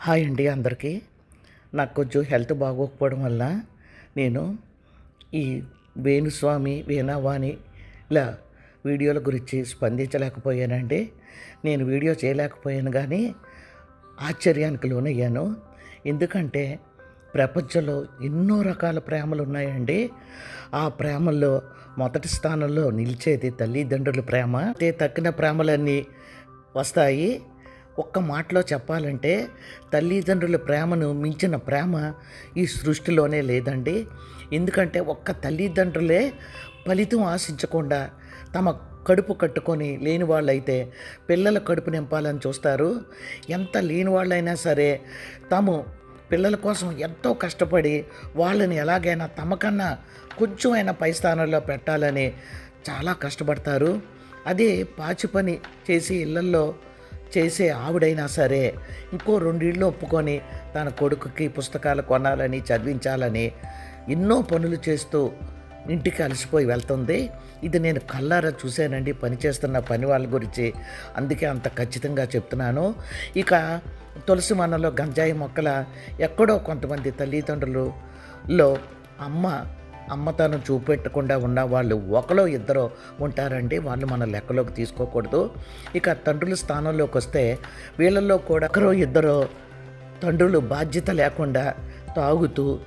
Hi అండి అందరికీ. నాకు కొంచెం హెల్త్ బాగోకపోవడం వల్ల నేను ఈ వేణుస్వామి వీణావాణి ఇలా వీడియోల గురించి స్పందించలేకపోయానండి. నేను వీడియో చేయలేకపోయాను కానీ ఆశ్చర్యానికి లోనయ్యాను. ఎందుకంటే ప్రపంచంలో ఎన్నో రకాల ప్రేమలు ఉన్నాయండి. ఆ ప్రేమల్లో మొదటి స్థానంలో నిలిచేది తల్లిదండ్రుల ప్రేమ. అయితే తక్కిన ప్రేమలన్నీ వస్తాయి. ఒక్క మాటలో చెప్పాలంటే తల్లిదండ్రుల ప్రేమను మించిన ప్రేమ ఈ సృష్టిలోనే లేదండి. ఎందుకంటే ఒక్క తల్లిదండ్రులే ఫలితం ఆశించకుండా తమ కడుపు కట్టుకొని లేని వాళ్ళైతే పిల్లల కడుపు నింపాలని చూస్తారు. ఎంత లేని వాళ్ళైనా సరే తాము పిల్లల కోసం ఎంతో కష్టపడి వాళ్ళని ఎలాగైనా తమకన్నా కొంచెం అయినా పై స్థానంలో పెట్టాలని చాలా కష్టపడతారు. అదే పాచి పని చేసి ఇళ్ళల్లో చేసే ఆవిడైనా సరే ఇంకో రెండిళ్ళు ఒప్పుకొని తన కొడుకుకి పుస్తకాలు కొనాలని చదివించాలని ఎన్నో పనులు చేస్తూ ఇంటికి అలసిపోయి వెళ్తుంది. ఇది నేను కల్లారా చూశానండి పనిచేస్తున్న పని వాళ్ళ గురించి. అందుకే అంత ఖచ్చితంగా చెప్తున్నాను. ఇక తులసి మనలో గంజాయి మొక్కల ఎక్కడో కొంతమంది తల్లిదండ్రులలో అమ్మ అమ్మతనం చూపెట్టకుండా ఉన్న వాళ్ళు ఒకలో ఇద్దరు ఉంటారండి. వాళ్ళు మన లెక్కలోకి తీసుకోకూడదు. ఇక తండ్రుల స్థానంలోకి వస్తే వీళ్ళల్లో కూడా ఒకరో ఇద్దరు తండ్రులు బాధ్యత లేకుండా తాగుతూ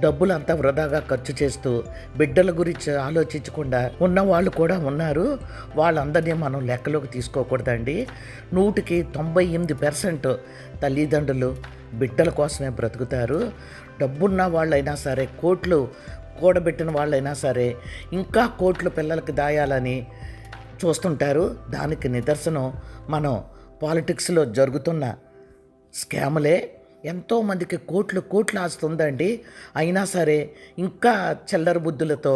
డబ్బులంతా వృధాగా ఖర్చు చేస్తూ బిడ్డల గురించి ఆలోచించకుండా ఉన్న వాళ్ళు కూడా ఉన్నారు. వాళ్ళందరినీ మనం లెక్కలోకి తీసుకోకూడదండి. నూటికి తొంభై ఎనిమిది పర్సెంట్ తల్లిదండ్రులు బిడ్డల కోసమే బ్రతుకుతారు. డబ్బున్న వాళ్ళైనా సరే కోట్లు కూడబెట్టిన వాళ్ళైనా సరే ఇంకా కోట్లు పిల్లలకి దాయాలని చూస్తుంటారు. దానికి నిదర్శనం మనం పాలిటిక్స్లో జరుగుతున్న స్కాములే. ఎంతోమందికి కోట్లు కోట్లు ఆస్తుందండి. అయినా సరే ఇంకా చిల్లర బుద్ధులతో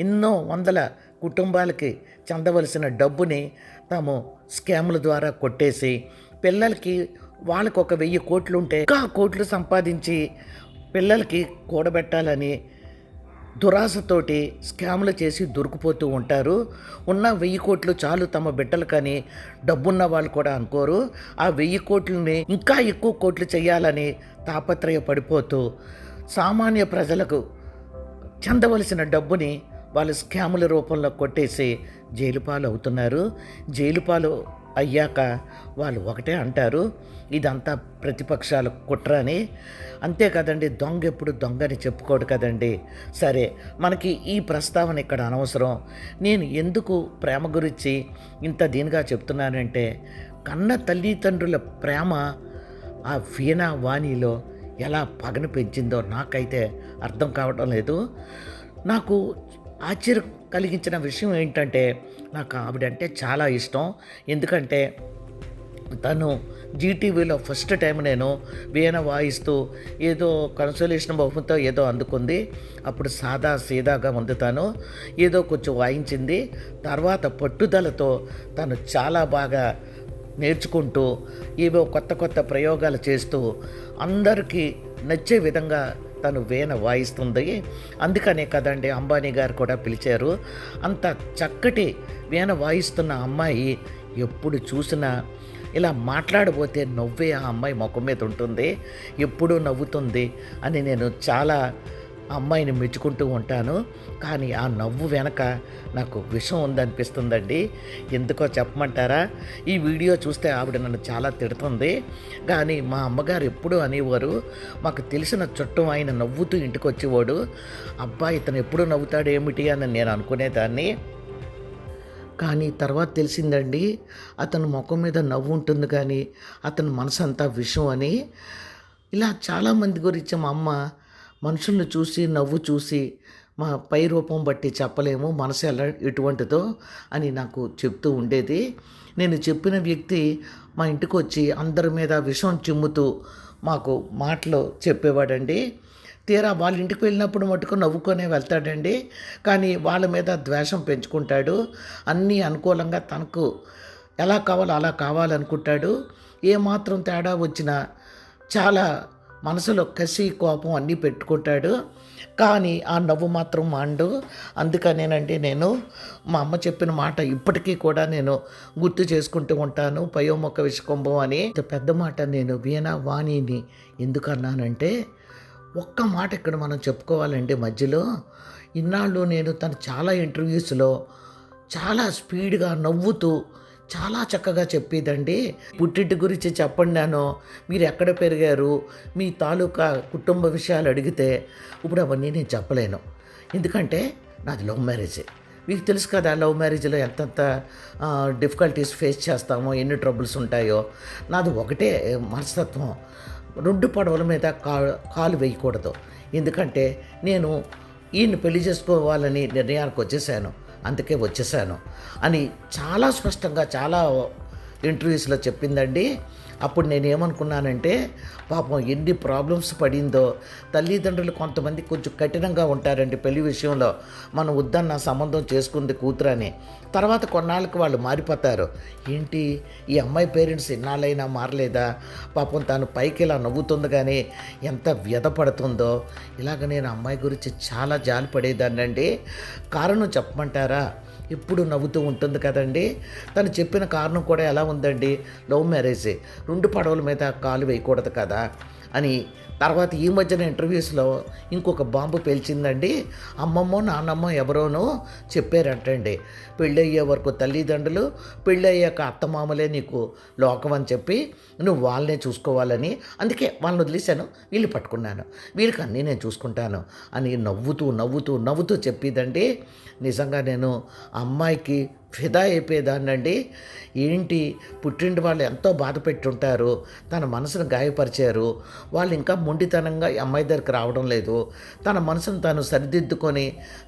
ఎన్నో వందల కుటుంబాలకి చెందవలసిన డబ్బుని తాము స్కాముల ద్వారా కొట్టేసి పిల్లలకి వాళ్ళకు ఒక వెయ్యి కోట్లు ఉంటే ఇంకా కోట్లు సంపాదించి పిల్లలకి కూడబెట్టాలని దురాశతోటి స్కాములు చేసి దొరికిపోతూ ఉంటారు. ఉన్న వెయ్యి కోట్లు చాలు తమ బిడ్డలు కానీ డబ్బున్న వాళ్ళు కూడా అనుకోరు. ఆ వెయ్యి కోట్లని ఇంకా ఎక్కువ కోట్లు చేయాలని తాపత్రయ పడిపోతూ సామాన్య ప్రజలకు చెందవలసిన డబ్బుని వాళ్ళు స్కాముల రూపంలో కొట్టేసి జైలుపాలు అవుతున్నారు జైలుపాలు అయ్యాక వాళ్ళు ఒకటే అంటారు. ఇదంతా ప్రతిపక్షాల కుట్ర అని. అంతే కదండి దొంగ ఎప్పుడు దొంగ అని చెప్పుకోడు కదండి. సరే మనకి ఈ ప్రస్తావన ఇక్కడ అనవసరం. నేను ఎందుకు ప్రేమ గురించి ఇంత దీనిగా చెప్తున్నానంటే కన్న తల్లిదండ్రుల ప్రేమ ఆ వీణా వాణిలో ఎలా పగను పెంచిందో నాకైతే అర్థం కావటం లేదు. నాకు ఆశ్చర్యం కలిగించిన విషయం ఏంటంటే నాకు ఆవిడంటే చాలా ఇష్టం. ఎందుకంటే తను జీటీవీలో ఫస్ట్ టైం నేను వీణ వాయిస్తూ ఏదో కన్సోలేషన్ బహుమతో ఏదో అందుకుంది. అప్పుడు సాదా సీదాగా ఉంది ఏదో కొంచెం వాయించింది. తర్వాత పట్టుదలతో తను చాలా బాగా నేర్చుకుంటూ ఏవో కొత్త కొత్త ప్రయోగాలు చేస్తూ అందరికీ నచ్చే విధంగా తను వీణ వాయిస్తుంది. అందుకనే కదండి అంబానీ గారు కూడా పిలిచారు. అంత చక్కటి వీణ వాయిస్తున్న అమ్మాయి ఎప్పుడు చూసినా ఇలా మాట్లాడబోతే నవ్వే ఆ అమ్మాయి ముఖం మీద ఉంటుంది. ఎప్పుడూ నవ్వుతుంది అని నేను చాలా అమ్మాయిని మెచ్చుకుంటూ ఉంటాను. కానీ ఆ నవ్వు వెనక నాకు విషం ఉందనిపిస్తుందండి. ఎందుకో చెప్పమంటారా? ఈ వీడియో చూస్తే ఆవిడ నన్ను చాలా తిడుతుంది. కానీ మా అమ్మగారు ఎప్పుడూ అనేవారు మాకు తెలిసిన చుట్టం ఆయన నవ్వుతూ ఇంటికి వచ్చేవాడు అబ్బాయి ఇతను ఎప్పుడు నవ్వుతాడు ఏమిటి అని నేను అనుకునేదాన్ని. కానీ తర్వాత తెలిసిందండి అతను ముఖం మీద నవ్వు ఉంటుంది కానీ అతని మనసు అంతా విషం అని. ఇలా చాలామంది గురించి మా అమ్మ మనుషులను చూసి నవ్వు చూసి మా పై రూపం బట్టి చెప్పలేము మనసు ఎలా ఎటువంటిదో అని నాకు చెప్తూ ఉండేది. నేను చెప్పిన వ్యక్తి మా ఇంటికి వచ్చి అందరి మీద విషం చిమ్ముతూ మాకు మాటలు చెప్పేవాడండి. తీరా వాళ్ళ ఇంటికి వెళ్ళినప్పుడు మటుకు నవ్వుకొనే వెళ్తాడండి. కానీ వాళ్ళ మీద ద్వేషం పెంచుకుంటాడు. అన్నీ అనుకూలంగా తనకు ఎలా కావాలో అలా కావాలనుకుంటాడు. ఏమాత్రం తేడా వచ్చినా చాలా మనసులో కసి కోపం అన్నీ పెట్టుకుంటాడు. కానీ ఆ నవ్వు మాత్రం మాండు. అందుకనేనండి నేను మా అమ్మ చెప్పిన మాట ఇప్పటికీ కూడా నేను గుర్తు చేసుకుంటూ ఉంటాను. పయోముఖ విషకుంభం అని. పెద్ద మాట నేను వీణా వాణిని ఎందుకన్నానంటే ఒక్క మాట ఇక్కడ మనం చెప్పుకోవాలండి మధ్యలో ఇన్నాళ్ళు నేను తను చాలా ఇంటర్వ్యూస్లో చాలా స్పీడ్గా నవ్వుతూ చాలా చక్కగా చెప్పేదండి. పుట్టింటి గురించి చెప్పండి నేను. మీరు ఎక్కడ పెరిగారు? మీ తాలూకా కుటుంబ విషయాలు అడిగితే ఇప్పుడు అవన్నీ నేను చెప్పలేను. ఎందుకంటే నాది లవ్ మ్యారేజ్. మీకు తెలుసు కదా లవ్ మ్యారేజ్లో ఎంతెంత డిఫికల్టీస్ ఫేస్ చేస్తామో ఎన్ని ట్రబుల్స్ ఉంటాయో. నాది ఒకటే మనస్తత్వం. రెండు పడవల మీద కా కాలు వేయకూడదు. ఎందుకంటే నేను ఈయన్ని పెళ్ళి చేసుకోవాలని నిర్ణయానికి వచ్చేసాను. అందుకే వచ్చేసాను. అని చాలా స్పష్టంగా చాలా ఇంటర్వ్యూస్లో చెప్పిందండి. అప్పుడు నేను ఏమనుకున్నానంటే పాపం ఎన్ని ప్రాబ్లమ్స్ పడిందో తల్లిదండ్రులు కొంతమంది కొంచెం కఠినంగా ఉంటారండి పెళ్ళి విషయంలో. మనం వద్దన్న సంబంధం చేసుకుంది కూతురని. తర్వాత కొన్నాళ్ళకి వాళ్ళు మారిపోతారు. ఏంటి? ఈ అమ్మాయి పేరెంట్స్ ఇన్నాళ్ళైనా మారలేదా? పాపం తాను పైకి ఇలా నవ్వుతుంది కానీ ఎంత వ్యధపడుతుందో ఇలాగ నేను అమ్మాయి గురించి చాలా జాలి పడేదాన్నండి కారణం చెప్పమంటారా? ఎప్పుడు నవ్వుతూ ఉంటుంది కదండి. తను చెప్పిన కారణం కూడా ఎలా ఉందండి? లవ్ మ్యారేజే. రెండు పడవల మీద కాలు వేయకూడదు కదా అని తర్వాత ఈ మధ్యన ఇంటర్వ్యూస్లో ఇంకొక బాంబు పేల్చిందండి. అమ్మమ్మో నాన్నమ్మ ఎవరోనో చెప్పారంటండి. పెళ్ళయ్యే వరకు తల్లిదండ్రులు పెళ్ళయ్యాక అత్తమామలే నీకు లోకం అని చెప్పి నువ్వు వాళ్ళనే చూసుకోవాలని అందుకే వాళ్ళని వదిలేశాను వీళ్ళు పట్టుకున్నాను. వీళ్ళకి అన్నీ నేను చూసుకుంటాను అని నవ్వుతూ నవ్వుతూ నవ్వుతూ చెప్పిదండి. నిజంగా నేను అమ్మాయికి ఫిదా అయిపోయేదాన్నండి. ఏంటి పుట్టింటి వాళ్ళు ఎంతో బాధ పెట్టుంటారు తన మనసును గాయపరిచారు వాళ్ళు ఇంకా మొండితనంగా ఈ అమ్మాయి దగ్గరికి రావడం లేదు. తన మనసును తాను సరిదిద్దుకొని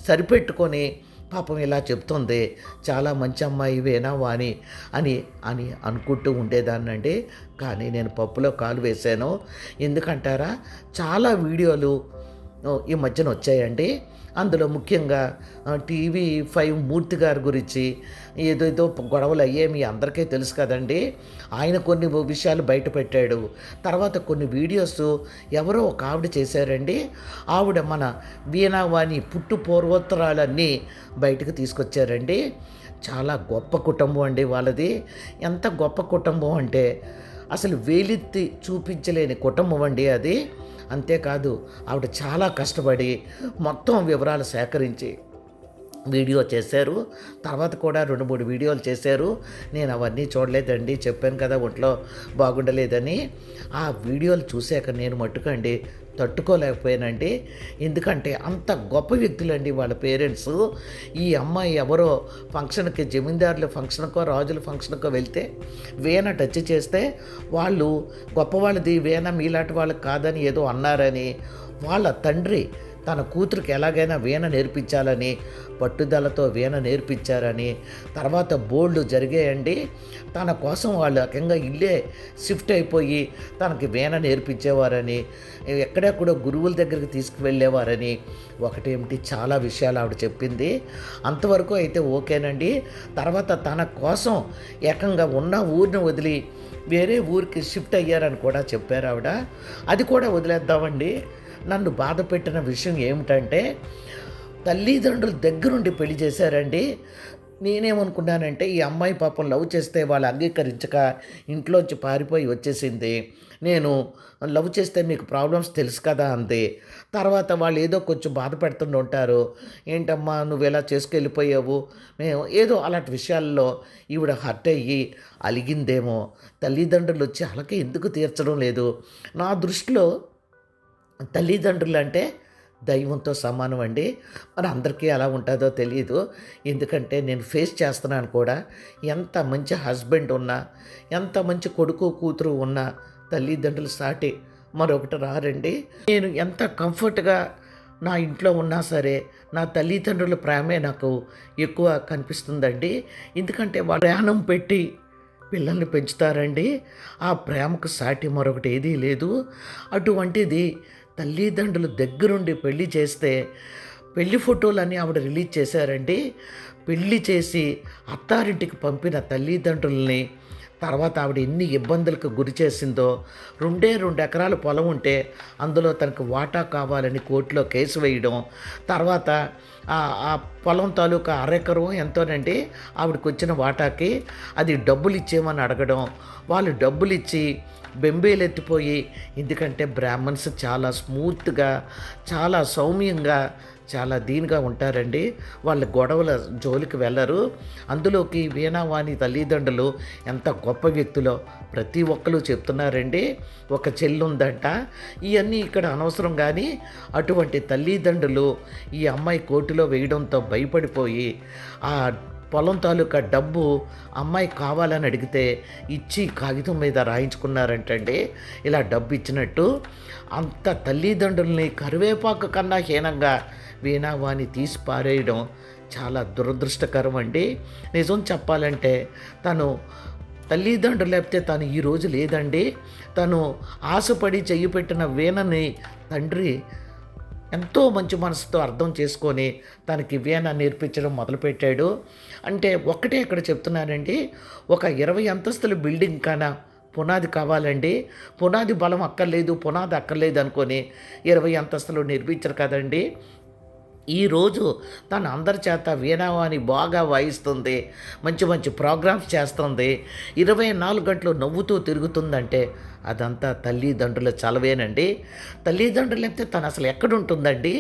సరిపెట్టుకొని పాపం ఇలా చెప్తుంది. చాలా మంచి అమ్మాయి వేనా వాణి అని అని అనుకుంటూ ఉండేదాన్నండి. కానీ నేను పప్పులో కాలు వేశాను. ఎందుకంటారా? చాలా వీడియోలు ఈ మధ్యన వచ్చాయండి. అందులో ముఖ్యంగా టీవీ ఫైవ్ మూర్తి గారి గురించి ఏదేదో గొడవలు అయ్యే మీ అందరికీ తెలుసు కదండి. ఆయన కొన్ని విషయాలు బయట పెట్టాడు. తర్వాత కొన్ని వీడియోస్ ఎవరో ఒక ఆవిడ చేశారండి. ఆవిడ మన వీణావాణి పుట్టు పూర్వోత్తరాలన్నీ బయటకు తీసుకొచ్చారండి. చాలా గొప్ప కుటుంబం అండి వాళ్ళది. ఎంత గొప్ప కుటుంబం అంటే అసలు వేలెత్తి చూపించలేని కుటుంబం అండి అది. అంతేకాదు ఆవిడ చాలా కష్టపడి మొత్తం వివరాలు సేకరించి వీడియో చేశారు. తర్వాత కూడా రెండు మూడు వీడియోలు చేశారు. నేను అవన్నీ చూడలేదండి. చెప్పాను కదా ఒంట్లో బాగుండలేదని. ఆ వీడియోలు చూశాక నేను మట్టుకండి తట్టుకోలేకపోయానండి. ఎందుకంటే అంత గొప్ప వ్యక్తులండి వాళ్ళ పేరెంట్స్. ఈ అమ్మాయి ఎవరో ఫంక్షన్కి జమీందారుల ఫంక్షన్కో రాజుల ఫంక్షన్కో వెళ్తే వీణ టచ్ చేస్తే వాళ్ళు గొప్పవాళ్ళది వీణ మీలాంటి వాళ్ళకి కాదని ఏదో అన్నారని వాళ్ళ తండ్రి తన కూతురికి ఎలాగైనా వీణ నేర్పించాలని పట్టుదలతో వీణ నేర్పించారని తర్వాత బోల్డ్ జరిగాయండి. తన కోసం వాళ్ళు ఏకంగా ఇల్లే షిఫ్ట్ అయిపోయి తనకి వీణ నేర్పించేవారని ఎక్కడెక్కడో గురువుల దగ్గరికి తీసుకువెళ్ళేవారని ఒకటేమిటి చాలా విషయాలు ఆవిడ చెప్పింది. అంతవరకు అయితే ఓకేనండి. తర్వాత తన కోసం ఏకంగా ఉన్న ఊరిని వదిలి వేరే ఊరికి షిఫ్ట్ అయ్యారని కూడా చెప్పారు ఆవిడ. అది కూడా వదిలేద్దామండి. నన్ను బాధ పెట్టిన విషయం ఏమిటంటే తల్లిదండ్రులు దగ్గరుండి పెళ్ళి చేశారండి. నేనేమనుకున్నానంటే ఈ అమ్మాయి పాపం లవ్ చేస్తే వాళ్ళు అంగీకరించక ఇంట్లోంచి పారిపోయి వచ్చేసింది. నేను లవ్ చేస్తే మీకు ప్రాబ్లమ్స్ తెలుసు కదా అంది. తర్వాత వాళ్ళు ఏదో కొంచెం బాధపెడుతుండి ఉంటారు. ఏంటమ్మా నువ్వు ఎలా చేసుకెళ్ళిపోయావు? మేము ఏదో అలాంటి విషయాల్లో ఈవిడ హర్ట్ అయ్యి అలిగిందేమో. తల్లిదండ్రులు వచ్చి అలాగే ఎందుకు తీర్చడం లేదు? నా దృష్టిలో తల్లిదండ్రులు అంటే దైవంతో సమానం అండి. మరి అందరికీ ఎలా ఉంటుందో తెలియదు ఎందుకంటే నేను ఫేస్ చేస్తున్నాను కూడా. ఎంత మంచి హస్బెండ్ ఉన్నా ఎంత మంచి కొడుకు కూతురు ఉన్నా తల్లిదండ్రులు సాటి మరొకటి రారండి. నేను ఎంత కంఫర్ట్గా నా ఇంట్లో ఉన్నా సరే నా తల్లిదండ్రుల ప్రేమే నాకు ఎక్కువ కనిపిస్తుందండి. ఎందుకంటే ప్రయాణం పెట్టి పిల్లల్ని పెంచుతారండి. ఆ ప్రేమకు సాటి మరొకటి ఏదీ లేదు. అటువంటిది తల్లిదండ్రులు దగ్గరుండి పెళ్ళి చేస్తే పెళ్ళి ఫోటోలన్నీ ఆవిడ రిలీజ్ చేశారండి. పెళ్ళి చేసి అత్తారింటికి పంపిన తల్లిదండ్రుల్ని తర్వాత ఆవిడ ఎన్ని ఇబ్బందులకు గురి చేసిందో రెండే రెండు ఎకరాల పొలం ఉంటే అందులో తనకు వాటా కావాలని కోర్టులో కేసు వేయడం తర్వాత ఆ పొలం తాలూకా అరెకరం ఎంతోనండి ఆవిడకి వచ్చిన వాటాకి అది డబ్బులు ఇచ్చేయమని అడగడం వాళ్ళు డబ్బులు ఇచ్చి బెంబేలెత్తిపోయి ఎందుకంటే బ్రాహ్మణ్స్ చాలా స్మూత్గా చాలా సౌమ్యంగా చాలా దీనిగా ఉంటారండి. వాళ్ళ గొడవల జోలికి వెళ్ళరు. అందులోకి వీణావాణి తల్లిదండ్రులు ఎంత గొప్ప వ్యక్తులో ప్రతి ఒక్కరు చెప్తున్నారండి. ఒక చెల్లుందంట. ఇవన్నీ ఇక్కడ అనవసరం కానీ అటువంటి తల్లిదండ్రులు ఈ అమ్మాయి కోర్టులో వేయడంతో భయపడిపోయి ఆ పొలం తాలూకా డబ్బు అమ్మాయి కావాలని అడిగితే ఇచ్చి కాగితం మీద రాయించుకున్నారంటండి. ఇలా డబ్బు ఇచ్చినట్టు అంత తల్లిదండ్రుల్ని కరివేపాకు కన్నా హీనంగా వీణావాణి తీసి పారేయడం చాలా దురదృష్టకరం అండి. నిజం చెప్పాలంటే తను తల్లిదండ్రులు లేకపోతే తను ఈ రోజు లేదండి. తను ఆశపడి చెయ్యి పెట్టిన వీణని తండ్రి ఎంతో మంచి మనసుతో అర్థం చేసుకొని తనకి వీణ నేర్పించడం మొదలుపెట్టాడు. అంటే ఒక్కటే ఇక్కడ చెప్తున్నానండి ఒక ఇరవై అంతస్తుల బిల్డింగ్ కానా పునాది కావాలండి. పునాది బలం అక్కర్లేదు పునాది అక్కర్లేదు అనుకొని ఇరవై అంతస్తులు నిర్మించరు కదండి. ఈరోజు తను అందరి చేత వీణావాణి బాగా వాయిస్తుంది మంచి మంచి ప్రోగ్రామ్స్ చేస్తుంది ఇరవై నాలుగు గంటలు నవ్వుతూ తిరుగుతుందంటే అదంతా తల్లిదండ్రుల చలవేనండి. తల్లిదండ్రులు లేకపోతే తను అసలు ఎక్కడుంటుందండి?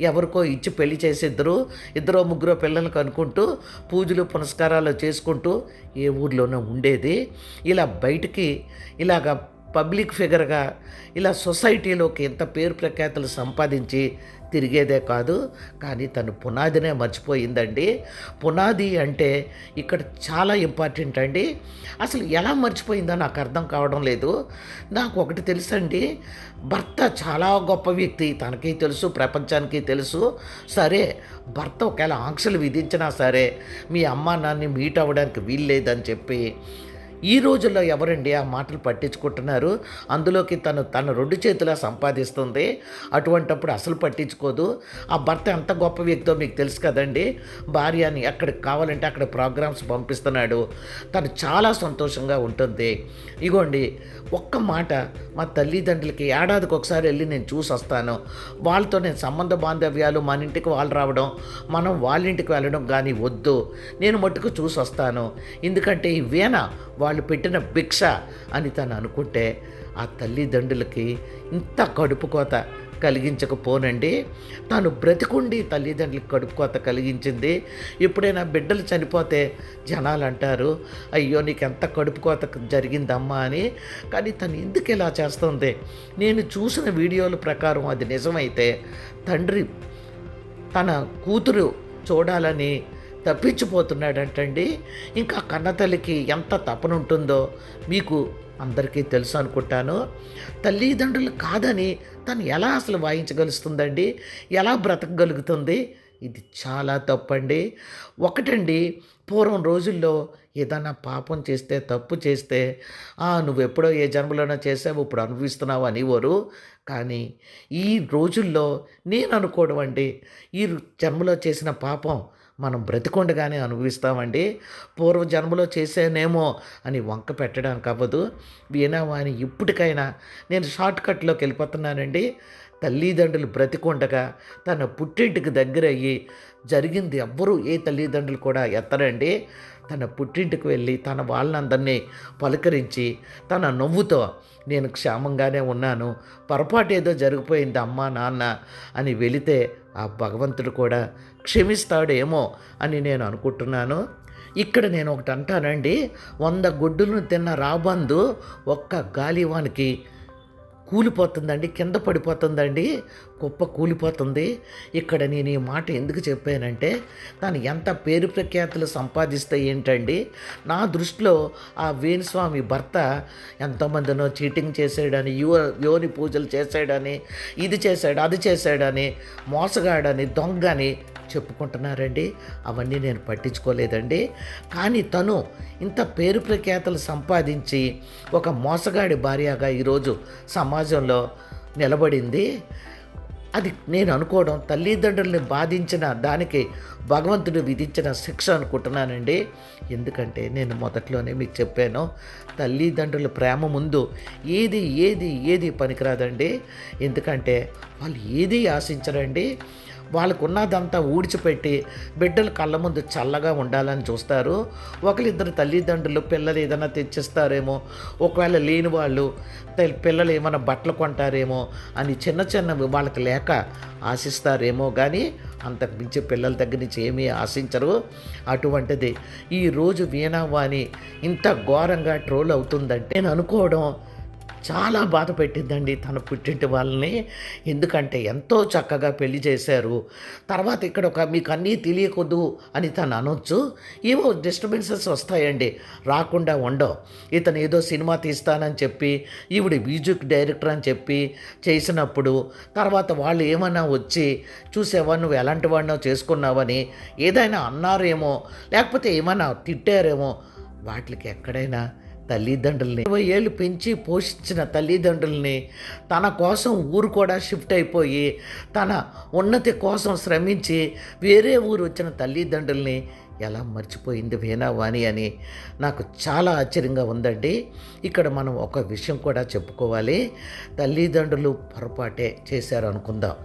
ఎవరికో ఇచ్చి పెళ్ళి చేసిద్దరు ఇద్దరు ముగ్గురు పిల్లలకు అనుకుంటూ పూజలు పునస్కారాలు చేసుకుంటూ ఏ ఊర్లోనో ఉండేది. ఇలా బయటికి ఇలాగ పబ్లిక్ ఫిగర్గా ఇలా సొసైటీలోకి ఎంత పేరు ప్రఖ్యాతులు సంపాదించి తిరిగేదే కాదు కానీ తను పునాదినే మర్చిపోయిందండి. పునాది అంటే ఇక్కడ చాలా ఇంపార్టెంట్ అండి. అసలు ఎలా మర్చిపోయిందో నాకు అర్థం కావడం లేదు. నాకు ఒకటి తెలుసండి భర్త చాలా గొప్ప వ్యక్తి తనకి తెలుసు ప్రపంచానికి తెలుసు. సరే భర్త ఒకవేళ ఆంక్షలు విధించినా సరే మీ అమ్మ నాన్ని మీట్ అవ్వడానికి వీల్లేదని చెప్పి ఈ రోజుల్లో ఎవరండి ఆ మాటలు పట్టించుకుంటున్నారు? అందులోకి తను తన రెండు చేతులా సంపాదిస్తుంది. అటువంటప్పుడు అసలు పట్టించుకోదు. ఆ భర్త ఎంత గొప్ప వ్యక్తో మీకు తెలుసు కదండి. భార్యని ఎక్కడికి కావాలంటే అక్కడ ప్రోగ్రామ్స్ పంపిస్తున్నాడు. తను చాలా సంతోషంగా ఉంటుంది. ఇగోండి ఒక్క మాట మా తల్లిదండ్రులకి ఏడాదికి ఒకసారి వెళ్ళి నేను చూసి వస్తాను. వాళ్ళతో నేను సంబంధ బాంధవ్యాలు మన ఇంటికి వాళ్ళు రావడం మనం వాళ్ళ ఇంటికి వెళ్ళడం కానీ వద్దు. నేను మట్టుకు చూసి వస్తాను. ఎందుకంటే ఈ వీణ వాళ్ళు పెట్టిన భిక్ష అని తను అనుకుంటే ఆ తల్లిదండ్రులకి ఇంత కడుపు కోత కలిగించకపోనండి. తాను బ్రతికుండి తల్లిదండ్రులకు కడుపు కోత కలిగించింది. ఎప్పుడైనా బిడ్డలు చనిపోతే జనాలు అంటారు అయ్యో నీకు ఎంత కడుపు కోత జరిగిందమ్మా అని. కానీ తను ఎందుకు ఇలా చేస్తుంది? నేను చూసిన వీడియోల ప్రకారం అది నిజమైతే తండ్రి తన కూతురు చూడాలని తప్పించిపోతున్నాడంటండి. ఇంకా కన్నతల్లికి ఎంత తపనుంటుందో మీకు అందరికీ తెలుసు అనుకుంటాను. తల్లిదండ్రులు కాదని తను ఎలా అసలు వాయించగలుస్తుందండి? ఎలా బ్రతకగలుగుతుంది? ఇది చాలా తప్పండి. ఒకటండి పూర్వం రోజుల్లో ఏదైనా పాపం చేస్తే తప్పు చేస్తే నువ్వు నువ్వెప్పుడో ఏ జన్మలోనో చేసావు ఇప్పుడు అనుభవిస్తున్నావు అనేవారు. కానీ ఈ రోజుల్లో నేను అనుకోవడం అండి ఈ జన్మలో చేసిన పాపం మనం బ్రతికొండగానే అనుభవిస్తామండి. పూర్వ జన్మలో చేసేనేమో అని వంక పెట్టడానికి అవ్వదు. వీణావాణి ఇప్పటికైనా నేను షార్ట్ కట్లోకి వెళ్ళిపోతున్నానండి. తల్లిదండ్రులు బ్రతికొండగా తన పుట్టింటికి దగ్గర అయ్యి జరిగింది ఎవ్వరూ ఏ తల్లిదండ్రులు కూడా ఎత్తరండి. తన పుట్టింటికి వెళ్ళి తన వాళ్ళందరినీ పలకరించి తన నవ్వుతో నేను క్షేమంగానే ఉన్నాను పొరపాటు ఏదో జరిగిపోయింది అమ్మా నాన్న అని వెళితే ఆ భగవంతుడు కూడా క్షమిస్తాడేమో అని నేను అనుకుంటున్నాను. ఇక్కడ నేను ఒకటి అంటానండి వంద గుడ్డులను తిన్న రాబందు ఒక్క గాలివానికి కూలిపోతుందండి కింద పడిపోతుందండి. కుప్ప కూలిపోతుంది. ఇక్కడ నేను ఈ మాట ఎందుకు చెప్పానంటే తను ఎంత పేరు ప్రఖ్యాతులు సంపాదిస్తే ఏంటండి? నా దృష్టిలో ఆ వేణుస్వామి భర్త ఎంతోమందినో చీటింగ్ చేసాడని యువ యోని పూజలు చేశాడని ఇది చేశాడు అది చేశాడని మోసగాడని దొంగని చెప్పుకుంటున్నారండి. అవన్నీ నేను పట్టించుకోలేదండి. కానీ తను ఇంత పేరు ప్రఖ్యాతలు సంపాదించి ఒక మోసగాడి భార్యగా ఈరోజు సమాజంలో నిలబడింది. అది నేను అనుకోవడం తల్లిదండ్రుల్ని బాధించిన దానికి భగవంతుడు విధించిన శిక్ష అనుకుంటున్నానండి. ఎందుకంటే నేను మొదట్లోనే మీకు చెప్పాను తల్లిదండ్రుల ప్రేమ ముందు ఏది ఏది ఏది పనికిరాదండి. ఎందుకంటే వాళ్ళు ఏది ఆశించరండి వాళ్ళకు ఉన్నదంతా ఊడ్చిపెట్టి బిడ్డలు కళ్ళ ముందు చల్లగా ఉండాలని చూస్తారు. ఒకరిద్దరు తల్లిదండ్రులు పిల్లలు ఏదైనా తెచ్చిస్తారేమో ఒకవేళ లేని వాళ్ళు పిల్లలు ఏమైనా బట్టలు కొంటారేమో అని చిన్న చిన్నవి వాళ్ళకి లేక ఆశిస్తారేమో కానీ అంతకు మించి పిల్లల దగ్గర నుంచి ఏమీ ఆశించరు. అటువంటిది. ఈరోజు వీణావాణి ఇంత ఘోరంగా ట్రోల్ అవుతుందంటే నేను అనుకోవడం చాలా బాధ పెట్టిందండి తన పుట్టింటి వాళ్ళని. ఎందుకంటే ఎంతో చక్కగా పెళ్ళి చేశారు. తర్వాత ఇక్కడ ఒక మీకు అన్నీ తెలియకూడదు అని తను అనొచ్చు. ఏవో డిస్టర్బెన్సెస్ వస్తాయండి. రాకుండా ఉండవు. ఇతను ఏదో సినిమా తీస్తానని చెప్పి ఈవిడ మ్యూజిక్ డైరెక్టర్ అని చెప్పి చేసినప్పుడు తర్వాత వాళ్ళు ఏమన్నా వచ్చి చూసేవా నువ్వు ఎలాంటి వాడినో చేసుకున్నావని ఏదైనా అన్నారేమో లేకపోతే ఏమన్నా తిట్టారేమో వాటికి ఎక్కడైనా తల్లిదండ్రుల్ని. ఇరవై ఏళ్ళు పెంచి పోషించిన తల్లిదండ్రుల్ని తన కోసం ఊరు కూడా షిఫ్ట్ అయిపోయి తన ఉన్నతి కోసం శ్రమించి వేరే ఊరు వచ్చిన తల్లిదండ్రుల్ని ఎలా మర్చిపోయింది వేణావాణి అని నాకు చాలా ఆశ్చర్యంగా ఉందండి. ఇక్కడ మనం ఒక విషయం కూడా చెప్పుకోవాలి. తల్లిదండ్రులు పొరపాటే చేశారు అనుకుందాం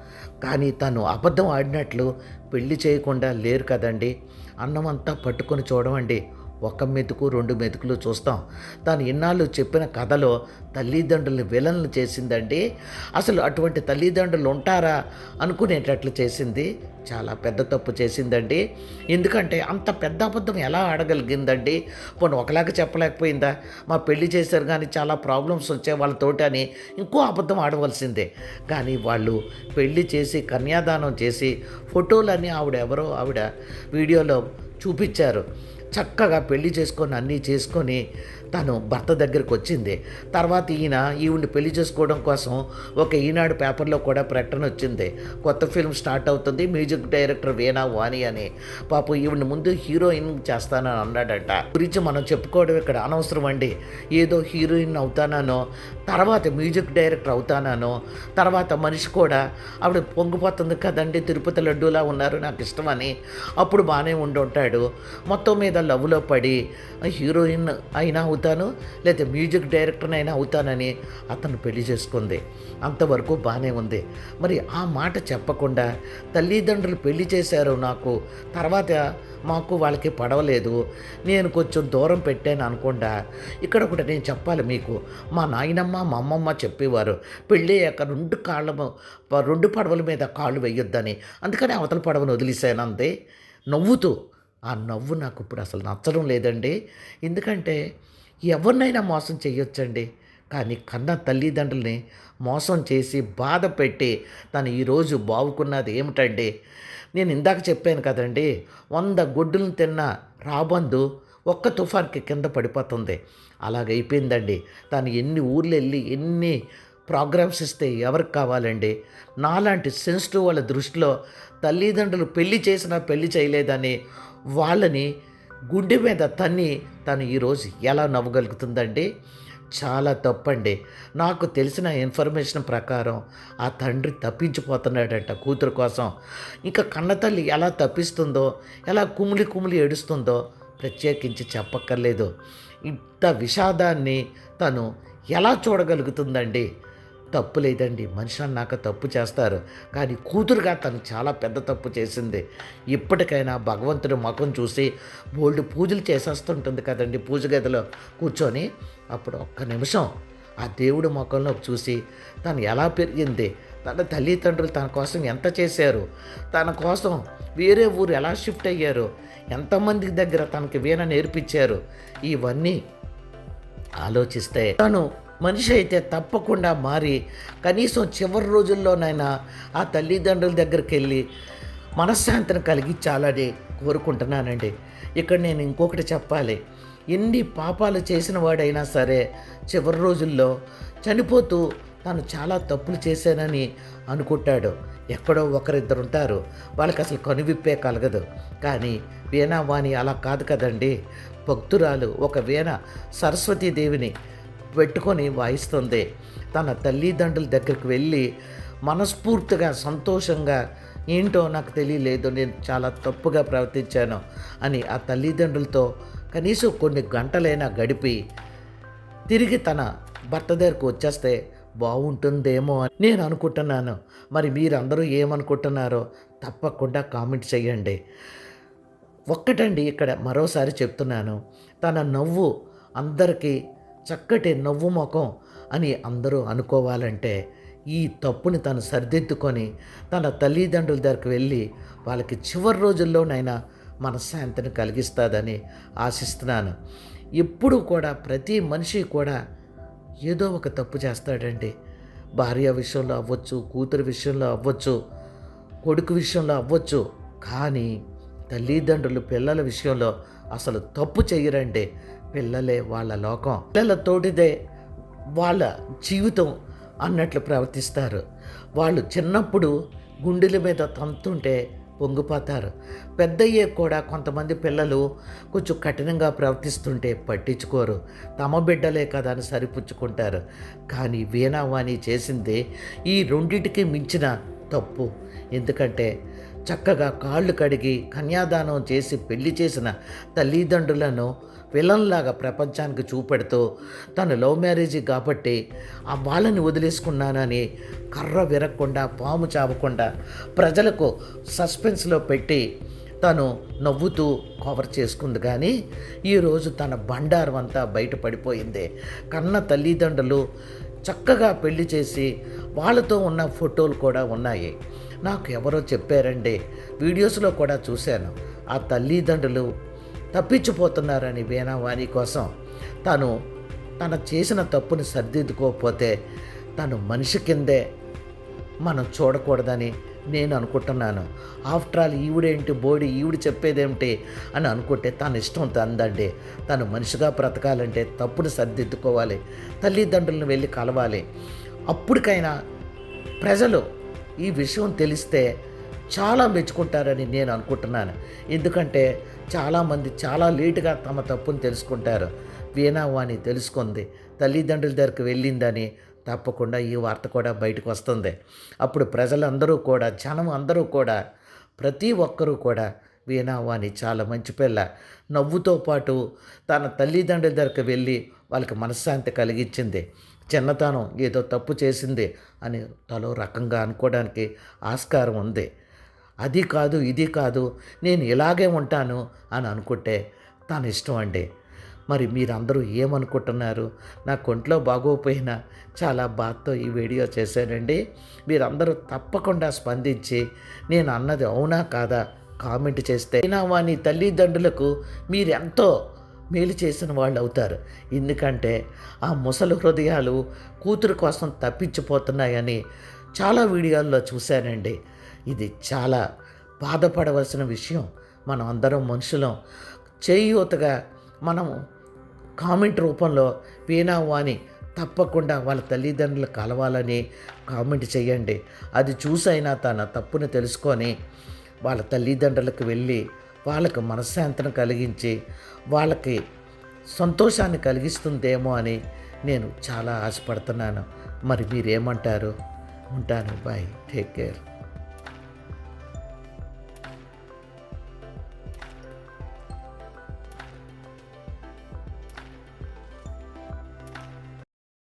కానీ తను అబద్ధం ఆడినట్లు పెళ్ళి చేయకుండా లేరు కదండి. అన్నమంతా పట్టుకొని చూడమండి. ఒక మెతుకు రెండు మెతుకులు చూస్తాం. తాను ఇన్నాళ్ళు చెప్పిన కథలో తల్లిదండ్రులు విలన్లు చేసిందండి. అసలు అటువంటి తల్లిదండ్రులు ఉంటారా అనుకునేటట్లు చేసింది. చాలా పెద్ద తప్పు చేసిందండి. ఎందుకంటే అంత పెద్ద అబద్ధం ఎలా ఆడగలిగిందండి? పోనీ ఒకలాగా చెప్పలేకపోయిందా? మా పెళ్ళి చేశారు కానీ చాలా ప్రాబ్లమ్స్ వచ్చాయి వాళ్ళతోటి అని ఇంకో అబద్ధం ఆడవలసిందే. కానీ వాళ్ళు పెళ్ళి చేసి కన్యాదానం చేసి ఫోటోలన్నీ ఆవిడ ఎవరో ఆవిడ వీడియోలో చూపించారు. చక్కగా పెళ్ళి చేసుకొని అన్నీ చేసుకొని తను భర్త దగ్గరికి వచ్చింది. తర్వాత ఈయన ఈవిని పెళ్ళి చేసుకోవడం కోసం ఒక ఈనాడు పేపర్లో కూడా ప్రకటన వచ్చింది. కొత్త ఫిల్మ్ స్టార్ట్ అవుతుంది. మ్యూజిక్ డైరెక్టర్ వేణా వాణి అని. పాపం ఈవిని ముందు హీరోయిన్ చేస్తానని అన్నాడట. గురించి మనం చెప్పుకోవడం ఇక్కడ అనవసరం అండి. ఏదో హీరోయిన్ అవుతానో తర్వాత మ్యూజిక్ డైరెక్టర్ అవుతానో తర్వాత మనిషి కూడా ఆవిడ పొంగిపోతుంది కదండి తిరుపతి లడ్డూలా ఉన్నారు నాకు ఇష్టమని. అప్పుడు బాగానే ఉండి ఉంటాడు మొత్తం మీద లవ్లో పడి హీరోయిన్ అయినా అవుతాను అవుతాను లేదా మ్యూజిక్ డైరెక్టర్ అయినా అవుతానని అతను పెళ్ళి చేసుకుంది. అంతవరకు బాగానే ఉంది. మరి ఆ మాట చెప్పకుండా తల్లిదండ్రులు పెళ్ళి చేశారు నాకు తర్వాత మాకు వాళ్ళకి పడవలేదు. నేను కొంచెం దూరం పెట్టాను అనుకుండా ఇక్కడ ఒకటి నేను చెప్పాలి మీకు. మా నాయనమ్మ మా అమ్మమ్మ చెప్పేవారు పెళ్ళయ్యాక రెండు కాళ్ళ రెండు పడవల మీద కాళ్ళు వేయొద్దని. అందుకని అవతల పడవను వదిలేశాను అంతే నవ్వుతూ ఆ నవ్వు నాకు ఇప్పుడు అసలు నచ్చడం లేదండి. ఎందుకంటే ఎవరినైనా మోసం చేయొచ్చండి. కానీ కన్న తల్లిదండ్రుల్ని మోసం చేసి బాధ పెట్టి తను ఈరోజు బావుకున్నది ఏమిటండి? నేను ఇందాక చెప్పాను కదండి వంద గుడ్డులను తిన్న రాబందు ఒక్క తుఫాన్కి కింద పడిపోతుంది. అలాగైపోయిందండి తను ఎన్ని ఊర్లు వెళ్ళి ఎన్ని ప్రోగ్రామ్స్ ఇస్తే ఎవరికి కావాలండి? నాలాంటి సెన్సిటివ్ వాళ్ళ దృష్టిలో తల్లిదండ్రులు పెళ్ళి చేసినా పెళ్ళి చేయలేదని వాళ్ళని గుండె మీద తన్ని తను ఈరోజు ఎలా నవ్వగలుగుతుందండి చాలా తప్పండి. నాకు తెలిసిన ఇన్ఫర్మేషన్ ప్రకారం ఆ తండ్రి తప్పించిపోతున్నాడంట కూతురు కోసం. ఇంకా కన్నతల్లి ఎలా తప్పిస్తుందో ఎలా కుమిలి కుమిలి ఏడుస్తుందో ప్రత్యేకించి చెప్పక్కర్లేదు. ఇంత విషాదాన్ని తను ఎలా చూడగలుగుతుందండి? తప్పు లేదండి. మనిషి అన్నాక తప్పు చేస్తారు. కానీ కూతురుగా తను చాలా పెద్ద తప్పు చేసింది. ఇప్పటికైనా భగవంతుడి ముఖం చూసి బోల్డ్ పూజలు చేసేస్తుంటుంది కదండి పూజ గదిలో కూర్చొని. అప్పుడు ఒక్క నిమిషం ఆ దేవుడి ముఖంలో చూసి తను ఎలా పెరిగింది? తన తల్లిదండ్రులు తన కోసం ఎంత చేశారు? తన కోసం వేరే ఊరు ఎలా షిఫ్ట్ అయ్యారు? ఎంతమంది దగ్గర తనకి వీణ నేర్పించారు? ఇవన్నీ ఆలోచిస్తే తను మనిషి అయితే తప్పకుండా మారి కనీసం చివరి రోజుల్లోనైనా ఆ తల్లిదండ్రుల దగ్గరికి వెళ్ళి మనశ్శాంతిని కలిగించాలని కోరుకుంటున్నానండి. ఇక్కడ నేను ఇంకొకటి చెప్పాలి. ఎన్ని పాపాలు చేసిన వాడైనా సరే చివరి రోజుల్లో చనిపోతూ తాను చాలా తప్పులు చేశానని అనుకుంటాడు. ఎక్కడో ఒకరిద్దరు ఉంటారు వాళ్ళకి అసలు కనువిప్పే కలగదు. కానీ వీణావాణి అలా కాదు కదండి. భక్తురాలు ఒక వీణ సరస్వతీదేవిని పెట్టుకొని వాయిస్తుంది. తన తల్లిదండ్రుల దగ్గరికి వెళ్ళి మనస్ఫూర్తిగా సంతోషంగా ఏంటో నాకు తెలియలేదు నేను చాలా తప్పుగా ప్రవర్తించాను అని ఆ తల్లిదండ్రులతో కనీసం కొన్ని గంటలైనా గడిపి తిరిగి తన భర్త దగ్గరకు వచ్చేస్తే బాగుంటుందేమో అని నేను అనుకుంటున్నాను. మరి మీరందరూ ఏమనుకుంటున్నారో తప్పకుండా కామెంట్ చేయండి. ఒక్కటండి ఇక్కడ మరోసారి చెప్తున్నాను. తన నవ్వు అందరికీ చక్కటి నవ్వు ముఖం అని అందరూ అనుకోవాలంటే ఈ తప్పుని తను సరిదిద్దుకొని తన తల్లిదండ్రుల దగ్గరికి వెళ్ళి వాళ్ళకి చివరి రోజుల్లోనైనా మనశ్శాంతిని కలిగిస్తుందని ఆశిస్తున్నాను. ఎప్పుడు కూడా ప్రతి మనిషి కూడా ఏదో ఒక తప్పు చేస్తాడండి. భార్య విషయంలో అవ్వచ్చు కూతురు విషయంలో అవ్వచ్చు కొడుకు విషయంలో అవ్వచ్చు. కానీ తల్లిదండ్రులు పిల్లల విషయంలో అసలు తప్పు చేయరండి. పిల్లలే వాళ్ళ లోకం. పిల్లలతోటిదే వాళ్ళ జీవితం అన్నట్లు ప్రవర్తిస్తారు. వాళ్ళు చిన్నప్పుడు గుండెల మీద తంతుంటే పొంగిపోతారు. పెద్దయ్యే కూడా కొంతమంది పిల్లలు కొంచెం కఠినంగా ప్రవర్తిస్తుంటే పట్టించుకోరు. తమ బిడ్డలే కదా అని సరిపుచ్చుకుంటారు. కానీ వీణావాణి చేసింది ఈ రెండింటికి మించిన తప్పు. ఎందుకంటే చక్కగా కాళ్ళు కడిగి కన్యాదానం చేసి పెళ్ళి చేసిన తల్లిదండ్రులను విలన్లాగా ప్రపంచానికి చూపెడుతూ తను లవ్ మ్యారేజ్ కాబట్టి ఆ వాళ్ళని వదిలేసుకున్నానని కర్ర విరగకుండా పాము చావకుండా ప్రజలకు సస్పెన్స్లో పెట్టి తను నవ్వుతూ కవర్ చేసుకుంది. కానీ ఈరోజు తన బండారం అంతా బయటపడిపోయింది. కన్న తల్లిదండ్రులు చక్కగా పెళ్ళి చేసి వాళ్ళతో ఉన్న ఫోటోలు కూడా ఉన్నాయి. నాకు ఎవరో చెప్పారండి. వీడియోస్లో కూడా చూశాను. ఆ తల్లిదండ్రులు తప్పించిపోతున్నారని వీణావాణి కోసం తను తన చేసిన తప్పుని సర్దిద్దుకోకపోతే తను మనిషి కిందే మనం చూడకూడదని నేను అనుకుంటున్నాను. ఆఫ్టర్ ఆల్ ఈవిడేంటి బోడి ఈవిడ చెప్పేదేమిటి అని అనుకుంటే తన ఇష్టం తందండి తను మనిషిగా బ్రతకాలంటే తప్పుని సర్దిద్దుకోవాలి. తల్లిదండ్రులను వెళ్ళి కలవాలి. అప్పటికైనా ప్రజలు ఈ విషయం తెలిస్తే చాలా మెచ్చుకుంటారని నేను అనుకుంటున్నాను. ఎందుకంటే చాలామంది చాలా లేటుగా తమ తప్పును తెలుసుకుంటారు. వీణావాణి తెలుసుకుంది. తల్లిదండ్రుల దగ్గరికి వెళ్ళిందని తప్పకుండా ఈ వార్త కూడా బయటకు వస్తుంది. అప్పుడు ప్రజలందరూ కూడా జనం అందరూ కూడా ప్రతి ఒక్కరూ కూడా వీణావాణి చాలా మంచి పిల్ల. నవ్వుతో పాటు తన తల్లిదండ్రుల దగ్గరికి వెళ్ళి వాళ్ళకి మనశ్శాంతి కలిగించింది. చిన్నతనం ఏదో తప్పు చేసింది అని తలో రకంగా అనుకోవడానికి ఆస్కారం ఉంది. అది కాదు ఇది కాదు నేను ఇలాగే ఉంటాను అని అనుకుంటే తన ఇష్టం అండి. మరి మీరందరూ ఏమనుకుంటున్నారు? నా కొంట్లో బాగోపోయినా చాలా బాధతో ఈ వీడియో చేశానండి. మీరందరూ తప్పకుండా స్పందించి నేను అన్నది అవునా కాదా కామెంట్ చేస్తే అయినా వాని తల్లిదండ్రులకు మీరెంతో మేలు చేసిన వాళ్ళు అవుతారు ఎందుకంటే ఆ ముసలి హృదయాలు కూతురు కోసం తప్పించిపోతున్నాయని చాలా వీడియోల్లో చూశానండి. ఇది చాలా బాధపడవలసిన విషయం. మనం అందరం మనుషులం. చేయూతగా మనం కామెంట్ రూపంలో వీణావాణి తప్పకుండా వాళ్ళ తల్లిదండ్రులు కలవాలని కామెంట్ చేయండి. అది చూసైనా తన తప్పుని తెలుసుకొని వాళ్ళ తల్లిదండ్రులకు వెళ్ళి వాళ్ళకు మనశ్శాంతిని కలిగించి వాళ్ళకి సంతోషాన్ని కలిగిస్తుందేమో అని నేను చాలా ఆశపడుతున్నాను. మరి మీరేమంటారు? ఉంటాను. బాయ్. Take care.